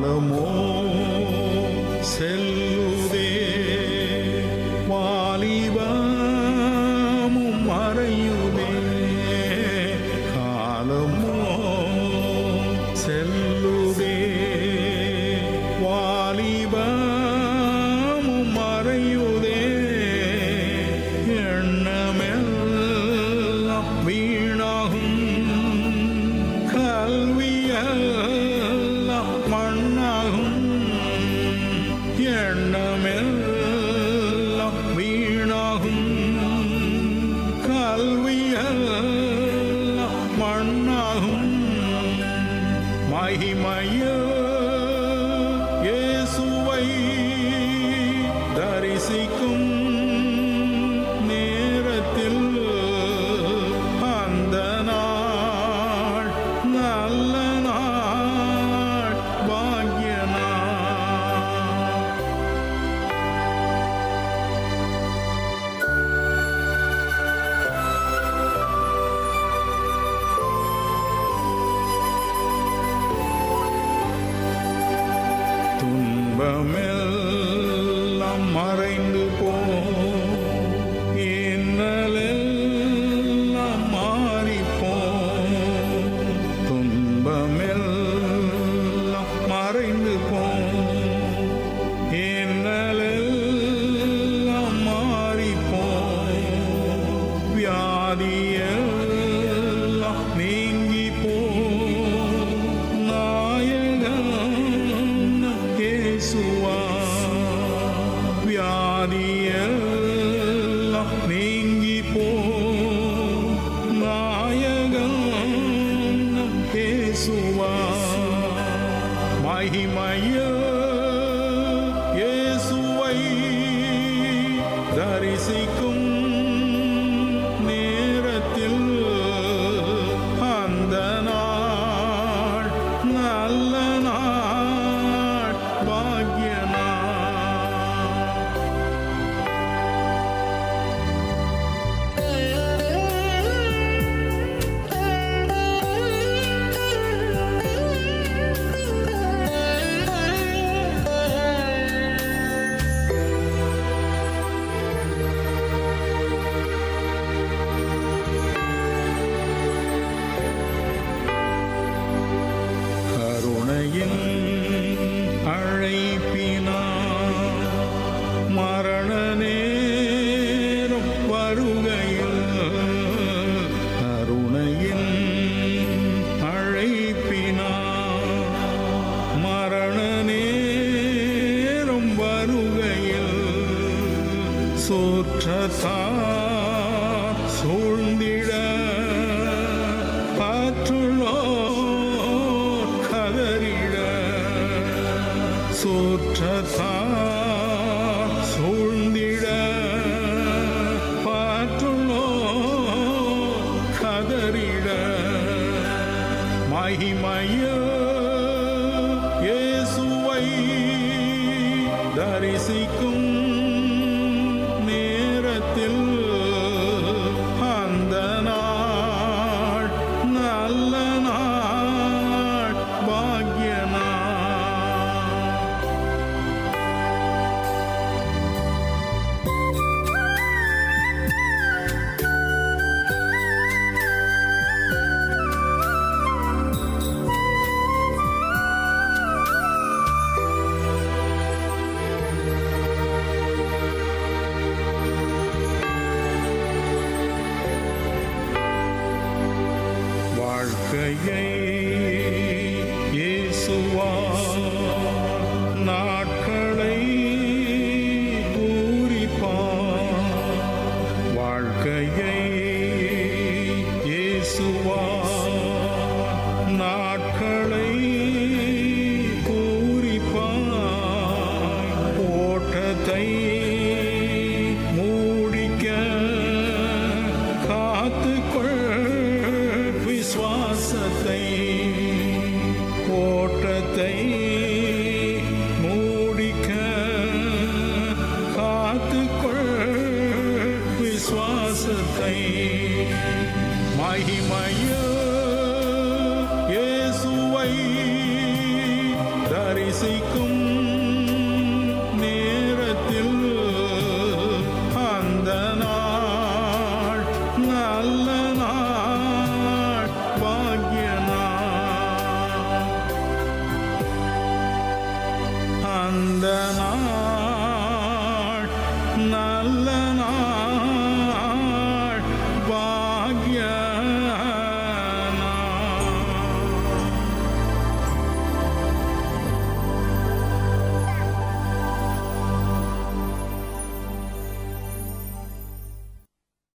Salomão. மகிமைய my young. amar தரிசிக்கும் வாழ்க்கையை இயேசுவா இயேசுவை தரிசிக்கும் நேரத்தில் அந்த நாள் நல்ல நாள் பாக்யனா அந்த நாள்